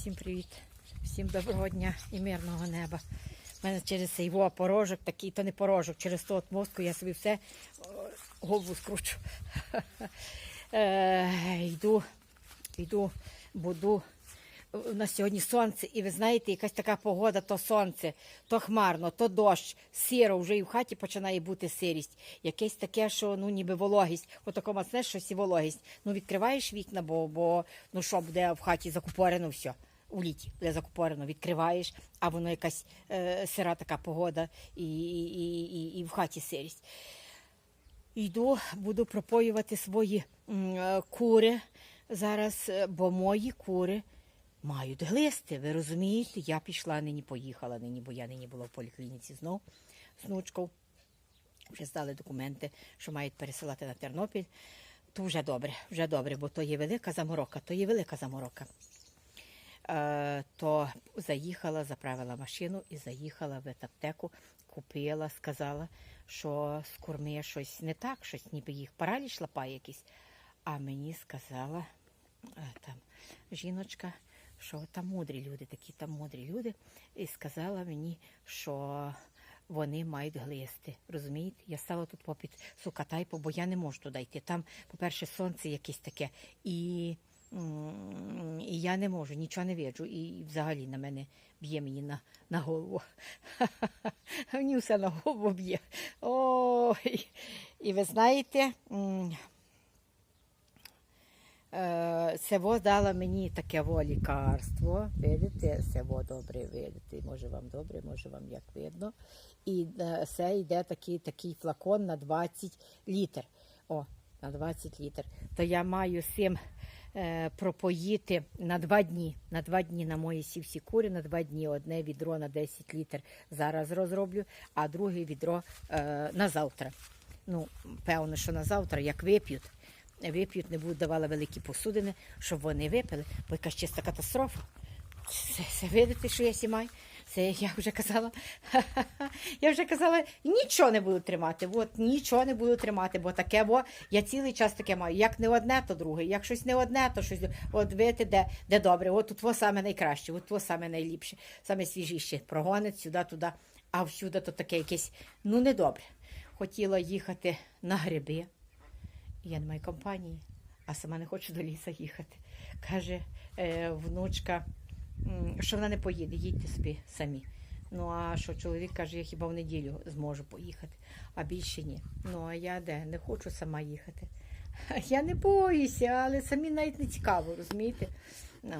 Всім привіт, всім доброго дня і мирного неба. У мене через цей во порожок такий, то не порожок, через ту мозку я собі все голову скручу. Е, йду, йду, буду. У нас сьогодні сонце, і ви знаєте, якась така погода, то сонце, то хмарно, то дощ, сиро, вже і в хаті починає бути сирість. Якесь таке, що ну ніби вологість. Отако мацне щось і вологість. Ну відкриваєш вікна, бо, бо ну що буде в хаті закупорено все. У літі закупорено, відкриваєш, а воно якась е, сира така погода і, і, і, і в хаті сирість. Йду, буду пропоювати свої е, кури зараз, е, бо мої кури мають глисти. Ви розумієте? Я пішла нині, поїхала нині, бо я нині була в поліклініці знов з внучкою. Вже здали документи, що мають пересилати на Тернопіль. То вже добре, вже добре, бо то є велика заморока, то є велика заморока. Е, то заїхала, заправила машину і заїхала в аптеку, купила, сказала, що з курми щось не так, щось ніби їх параліч лапає якийсь. А мені сказала е, там жіночка, що там мудрі люди, такі там мудрі люди, і сказала мені, що вони мають глисти. Розумієте? Я стала тут попід сукатайпу, бо я не можу туди йти. Там, по-перше, сонце якесь таке, і, і я не можу, нічого не виджу. І взагалі на мене б'є мені на, на голову. Мені все на голову б'є. Ой. І ви знаєте, Е, Сево дала мені таке во лікарство. Видите, сево добре видите. Може вам добре, може вам як видно. І це йде такий, такий флакон на 20 літр. О, на 20 літр. То я маю е, пропоїти на два дні. На два дні на мої сі всі кури, на два дні одне відро на 10 літр зараз розроблю, а друге відро е, на завтра. Ну, певно, що на завтра, як вип'ють вип'ють, не будуть давали великі посудини, щоб вони випили, бо якась чиста катастрофа. Це, це видите, що я сімай? Це я вже казала. Я вже казала, нічого не буду тримати. От нічого не буду тримати, бо таке, бо я цілий час таке маю. Як не одне, то друге. Як щось не одне, то щось. От видите, де, де добре. От тут саме найкраще, от во саме найліпше, саме свіжіше. Прогонить сюди, туди, а всюди то таке якесь, ну недобре. Хотіла їхати на гриби. Я не маю компанії, а сама не хочу до ліса їхати. Каже е, внучка, що вона не поїде, їдьте собі самі. Ну, а що чоловік каже, я хіба в неділю зможу поїхати, а більше ні. Ну, а я де? Не хочу сама їхати. Я не боюся, але самі навіть не цікаво, розумієте? Ну,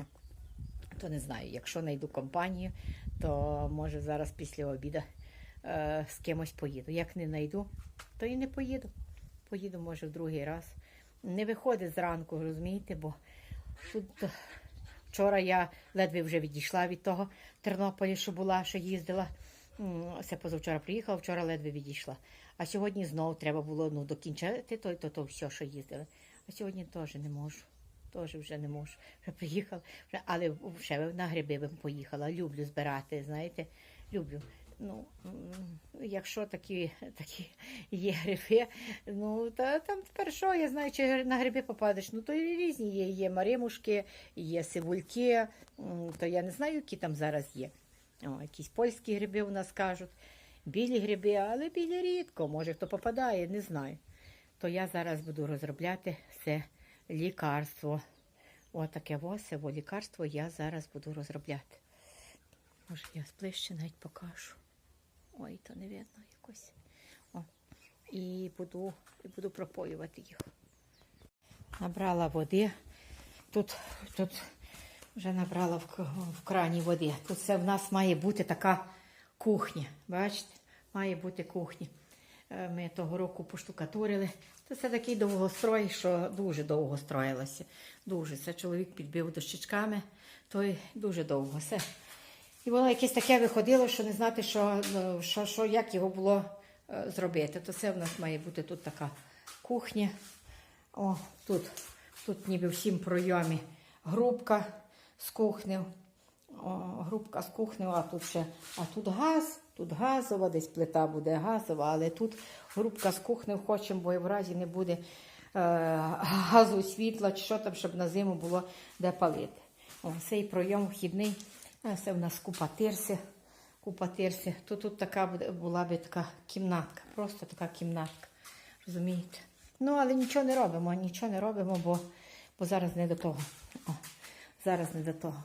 то не знаю, якщо знайду компанію, то може зараз після обіду е, з кимось поїду. Як не знайду, то і не поїду поїду, може, в другий раз. Не виходить зранку, розумієте, бо тут вчора я ледве вже відійшла від того Тернополя, що була, що їздила. Все позавчора приїхала, вчора ледве відійшла. А сьогодні знову треба було ну, докінчити то, то, то все, що їздили. А сьогодні теж не можу. Теж вже не можу. Вже приїхала, але ще на гриби поїхала. Люблю збирати, знаєте, люблю. Ну, якщо такі, такі є гриби, ну та там тепер що, я знаю, чи на гриби попадеш. Ну, то і різні є. Є маримушки, є сивульки, то я не знаю, які там зараз є. О, якісь польські гриби у нас кажуть, білі гриби, але білі рідко, може хто попадає, не знаю. То я зараз буду розробляти це лікарство. Отаке ось, во лікарство я зараз буду розробляти. Може, я сближче навіть покажу. Ой, то не видно якось. О. І буду, і буду пропоювати їх. Набрала води. Тут, тут вже набрала в, в крані води. Тут це в нас має бути така кухня. Бачите? Має бути кухня. Е, Ми того року поштукатурили. Це все такий довгострой, що дуже довго строїлося. Дуже. Це чоловік підбив дощечками, то й дуже довго. Все. І воно якесь таке виходило, що не знати, що, ну, що, що, як його було е, зробити. То це в нас має бути тут така кухня. О, тут, тут ніби в всім пройомі грубка з кухнею. Грубка з кухнею, а тут ще а тут газ, тут газова, десь плита буде газова, але тут грубка з кухнею хочемо, бо і в разі не буде е, газу, світла, чи що там, щоб на зиму було де палити. О, цей пройом вхідний. Це в нас купа тирси. Купа тирси. То тут така була би така кімнатка. Просто така кімнатка. Розумієте? Ну, але нічого не робимо, нічого не робимо, бо, бо зараз не до того. О, зараз не до того.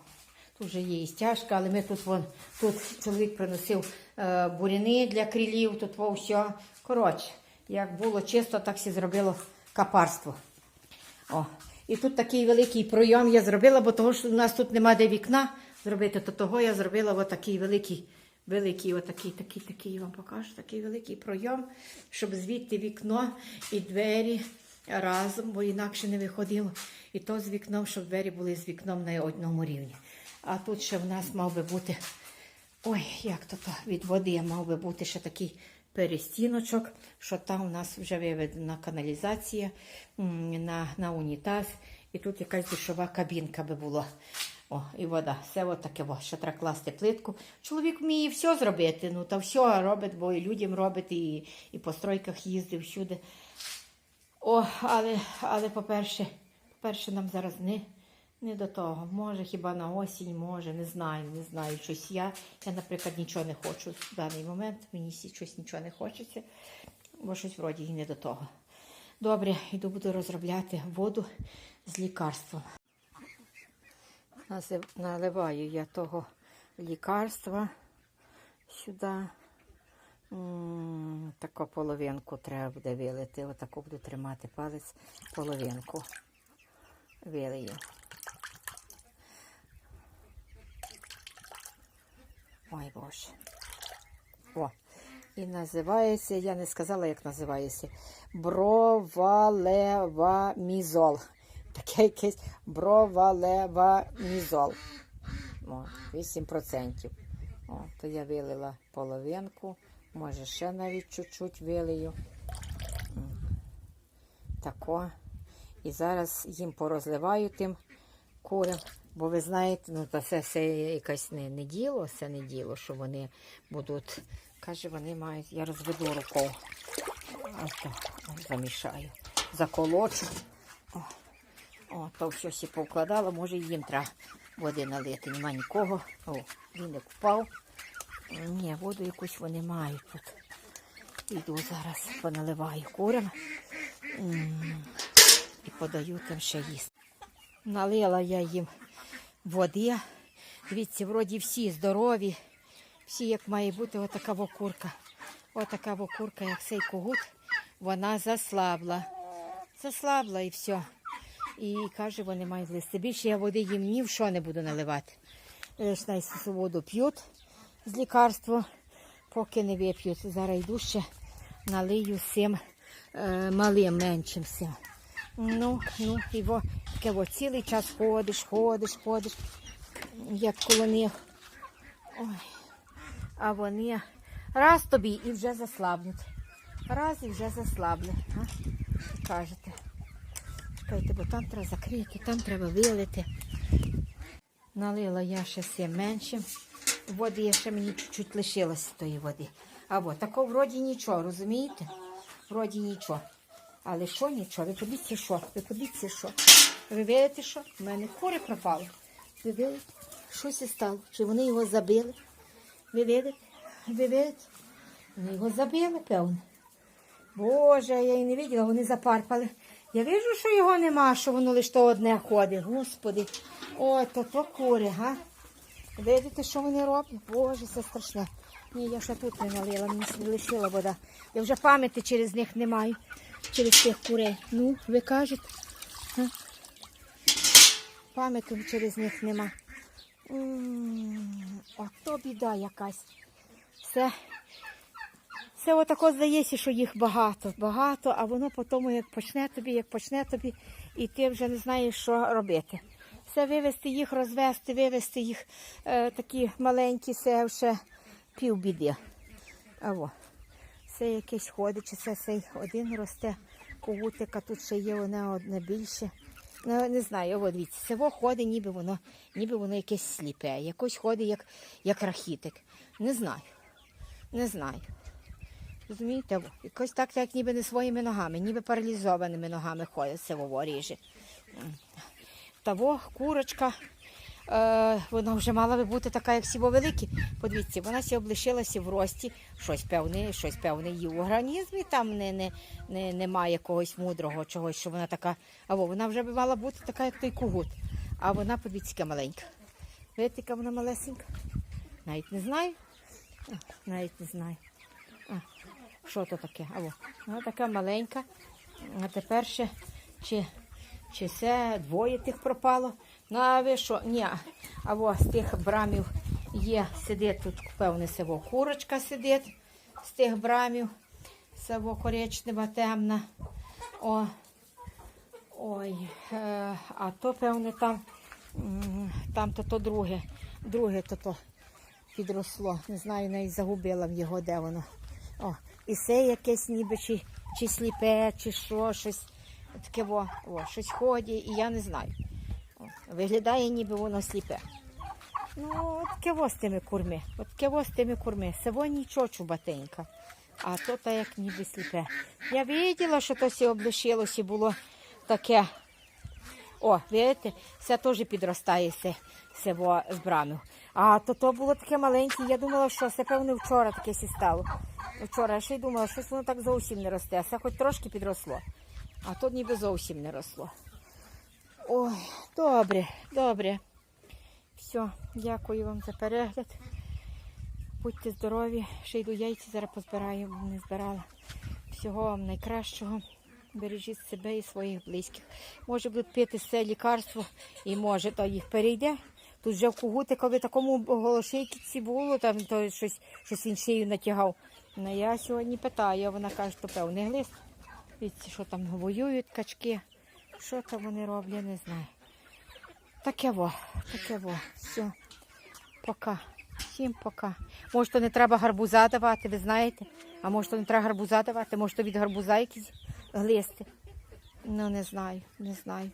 Тут вже є і стяжка, але ми тут вон, тут чоловік приносив е, буряни для крилів, тут во все. Коротше, як було чисто, так всі зробило капарство. О, і тут такий великий пройом я зробила, бо того, що у нас тут нема де вікна зробити, то того я зробила отакий великий, великий, отакий, такий, такий, я вам покажу, такий великий пройом, щоб звідти вікно і двері разом, бо інакше не виходило. І то з вікном, щоб двері були з вікном на одному рівні. А тут ще в нас мав би бути, ой, як то, то від води мав би бути ще такий перестіночок, що там у нас вже виведена каналізація на, на унітаз. І тут якась душова кабінка би була. О, і вода. Все от таке, о, ще треба класти плитку. Чоловік вміє все зробити. Ну, та все робить, бо і людям робить, і, і по стройках їздив всюди. О, але, але по-перше, по-перше, нам зараз не, не до того. Може, хіба на осінь, може, не знаю, не знаю. Щось я. Я, наприклад, нічого не хочу в даний момент. Мені щось нічого не хочеться, бо щось вроді і не до того. Добре, йду буду розробляти воду з лікарством. Наливаю я того лікарства сюди. Таку половинку треба буде вилити. Отаку буду тримати палець, половинку вилию. Ой Боже. О, і називається, я не сказала, як називається. Бровалевамізол. Таке якесь бровалевамізол. О, 8%. О, то я вилила половинку, може ще навіть чуть-чуть вилию. Тако. І зараз їм порозливаю тим курям. Бо ви знаєте, ну це все якесь не, не діло, це не діло, що вони будуть. Каже, вони мають, я розведу рукою. Ото, замішаю, заколочу. О, о, то все всі повкладала, може їм треба води налити. Нема нікого. О, він як впав. Ні, воду якусь вони мають тут. Іду зараз, поналиваю курям і подаю тим ще їсти. Налила я їм води. Дивіться, вроді всі здорові, всі як має бути, отака вокурка. Отака вокурка, як цей когут, вона заслабла. Заслабла і все. І каже, вони мають листи. Більше я води їм ні в що не буду наливати. Лише воду п'ють з лікарства, поки не вип'ють. Зараз йду ще налию цим е, малим, меншим цим. Ну, ну, і во, таке во, цілий час ходиш, ходиш, ходиш, як коло них. Ой. А вони раз тобі і вже заслабнуть. Раз і вже заслабли. А? Кажете. Чекайте, бо там треба закрити, там треба вилити. Налила я ще всім меншим. Води ще мені чуть-чуть лишилось з тої води. А от тако вроді нічого, розумієте? Вроді нічого. Але що нічого? Ви подивіться, що? Ви подивіться, що? Ви видите, що? У мене кури пропали. Ви видите? Що це стало? Чи вони його забили? Ви видите? Ви видите? Вони його забили, певно. Боже, я і не бачила, вони запарпали. Я бачу, що його нема, що воно лише одне ходить. Господи. Ой, то то кури, га? Видите, що вони роблять? Боже, це страшне. Ні, я ще тут не налила, мені лишила вода. Я вже пам'яті через них не маю, через тих курей. Ну, ви кажете, пам'яті через них нема. М, Ото біда якась. Все. Це отако здається, що їх багато, багато, а воно потім як почне тобі, як почне тобі, і ти вже не знаєш, що робити. Все вивезти їх, розвести, вивезти їх е, такі маленькі, це вже півбіди. А во. Це якесь ходить, чи це цей один росте когутик, тут ще є одне одне більше. Ну, не знаю, от дивіться, село ходить, ніби воно, ніби воно якесь сліпе, якось ходить, як, як рахітик. Не знаю. Не знаю. Розумієте, якось так, як ніби не своїми ногами, ніби паралізованими ногами ходить село ріже. Того курочка, е, вона вже мала би бути така, як сіво великі. Подивіться, вона сі облишилася в рості, щось певне, щось певне її в організмі, там не, не, не, немає якогось мудрого чогось, що вона така. Або вона вже би мала бути така, як той кугут. А вона, подивіться, маленька. Видите, яка вона малесенька? Навіть не знаю. Навіть не знаю. Що то таке? Або вона така маленька. А тепер ще чи, чи це двоє тих пропало. Ну, а ви що? Ні. Або з тих брамів є, сидить тут, певне, село курочка сидить з тих брамів. Село коричнева, темна. О, ой, е, а то, певне, там там то то друге, друге то, то підросло. Не знаю, навіть загубила в його, де воно. О, і це якесь ніби чи, чи сліпе, чи що, щось таке во, о, щось ходить, і я не знаю. О, виглядає, ніби воно сліпе. Ну, от таке во з тими курми. От таке во з тими курми. Село нічого. А то та як ніби сліпе. Я виділа, що то сі облишилося, було таке. О, видите, це теж підростає се, село з брамів. А то то було таке маленьке. Я думала, що це певно вчора таке сі стало. Вчора я ще й думала, що воно так зовсім не росте. а Це хоч трошки підросло. А тут ніби зовсім не росло. Ой, добре, добре. Все, дякую вам за перегляд. Будьте здорові, ще йду яйця, зараз позбираю, бо не збирала. Всього вам найкращого. Бережіть себе і своїх близьких. Може будуть пити це лікарство і може то їх перейде. Тут вже в Кугутикові такому голошейкіці було, там то щось, щось він шию натягав. Ну, я сьогодні питаю, вона каже, що певний глист. Дивіться, що там воюють качки. Що там вони роблять, не знаю. Таке во, таке во. Все. Пока. Всім пока. Може, то не треба гарбуза давати, ви знаєте? А може, то не треба гарбуза давати, може, то від гарбуза якісь глисти. Ну, не знаю, не знаю.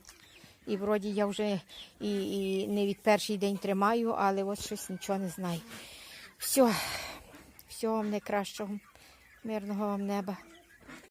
І вроді я вже і, і не від перший день тримаю, але от щось нічого не знаю. Все, всього вам найкращого, мирного вам неба.